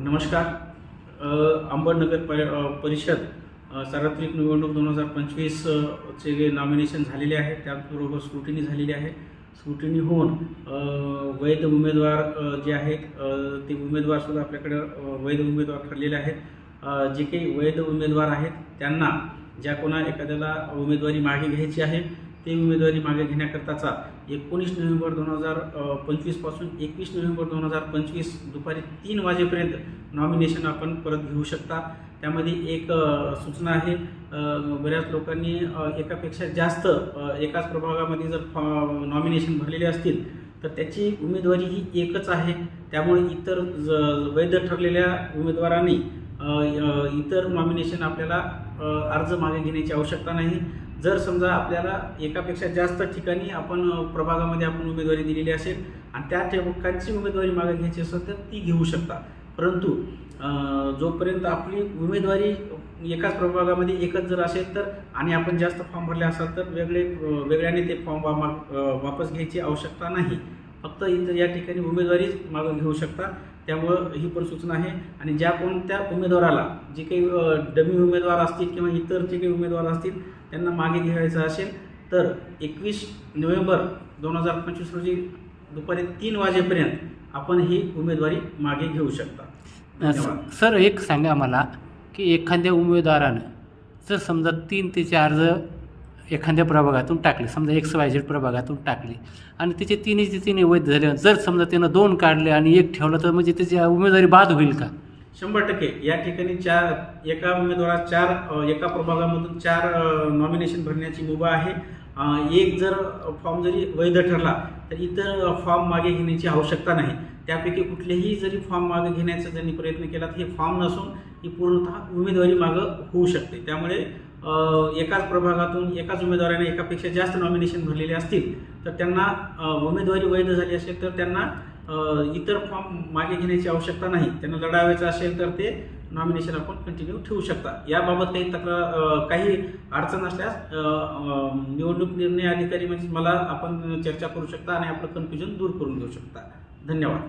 नमस्कार. अ, अंबड नगर परिषद सार्वत्रिक निवडणूक दोन हजार पंचवीस चे जे नॉमिनेशन झालेले आहे त्याचबरोबर स्क्रुटिनी झालेली आहे. स्क्रुटिनी होऊन वैध उमेदवार जे आहेत ते उमेदवारसुद्धा आपल्याकडे वैध उमेदवार ठरलेले आहेत. जे काही वैध उमेदवार आहेत त्यांना ज्या कोणा एखाद्याला उमेदवारी मागे घ्यायची आहे ते उमेदवारी मागे घेण्याकरताचा एकोणीस नोव्हेंबर दोन हजार पंचवीसपासून एकवीस नोव्हेंबर दोन हजार पंचवीस दुपारी तीन वाजेपर्यंत नॉमिनेशन आपण परत घेऊ शकता. त्यामध्ये एक सूचना आहे बऱ्याच लोकांनी एकापेक्षा जास्त एकाच प्रभागामध्ये जर नॉमिनेशन भरलेले असतील तर त्याची उमेदवारी ही एकच आहे. त्यामुळे इतर ज- वैध ठरलेल्या उमेदवारांनी इतर नॉमिनेशन आपल्याला अर्ज मागे घेण्याची आवश्यकता नाही. जर समजा आपल्याला एकापेक्षा जास्त ठिकाणी आपण प्रभागामध्ये आपण उमेदवारी दिलेली असेल आणि त्या ठिकाणची उमेदवारी मागे घ्यायची असेल तर ती घेऊ शकता. परंतु जोपर्यंत आपली उमेदवारी एकाच प्रभागामध्ये एकच जर असेल तर आणि आपण जास्त फॉर्म भरले असाल तर वेगळे वेगळ्याने ते फॉर्म वा वापस घ्यायची आवश्यकता नाही. फक्त इथं या ठिकाणी उमेदवारीच मागं घेऊ शकता. त्यामुळं ही पण सूचना आहे. आणि ज्या कोणत्या उमेदवाराला जे काही डमी उमेदवार असतील किंवा इतर जे काही उमेदवार असतील त्यांना मागे घ्यायचं असेल तर एकवीस नोव्हेंबर दोन हजार पंचवीस रोजी दुपारी तीन वाजेपर्यंत आपण ही उमेदवारी मागे घेऊ शकता. सर एक सांगा मला की एखाद्या उमेदवारानं जर समजा तीन ते चार अर्ज एखाद्या प्रभागातून टाकले समजा एक्स वाय झेड प्रभागातून टाकले. आणि त्याचे तिन्हीचे तिन्ही वैध झाले जर समजा त्यानं दोन काढले आणि एक ठेवलं तर म्हणजे त्याची उमेदवारी बाद होईल का? शंभर टक्के. या ठिकाणी चार एका उमेदवारात चार एका प्रभागामधून चार नॉमिनेशन भरण्याची मुभा आहे. एक जर फॉर्म जरी वैध ठरला तर इतर फॉर्म मागे घेण्याची आवश्यकता नाही. त्यापैकी कुठलेही जरी फॉर्म मागे घेण्याचा ज्यांनी प्रयत्न केला तर हे फॉर्म नसून ही पूर्णतः उमेदवारी मागं होऊ शकते. त्यामुळे एकाच प्रभागातून एकाच उमेदवाराने एकापेक्षा जास्त नॉमिनेशन भरलेले असतील तर त्यांना उमेदवारी वैध झाली असेल तर त्यांना इतर फॉर्म मागे घेण्याची आवश्यकता नाही. त्यांना लढावायचं असेल तर ते नॉमिनेशन आपण कंटिन्यू ठेवू शकता. याबाबत काही तक्रार काही अडचण असल्यास निवडणूक निर्णय अधिकारी म्हणजे मला आपण चर्चा करू शकता आणि आपलं कन्फ्युजन दूर करून घेऊ शकता. धन्यवाद.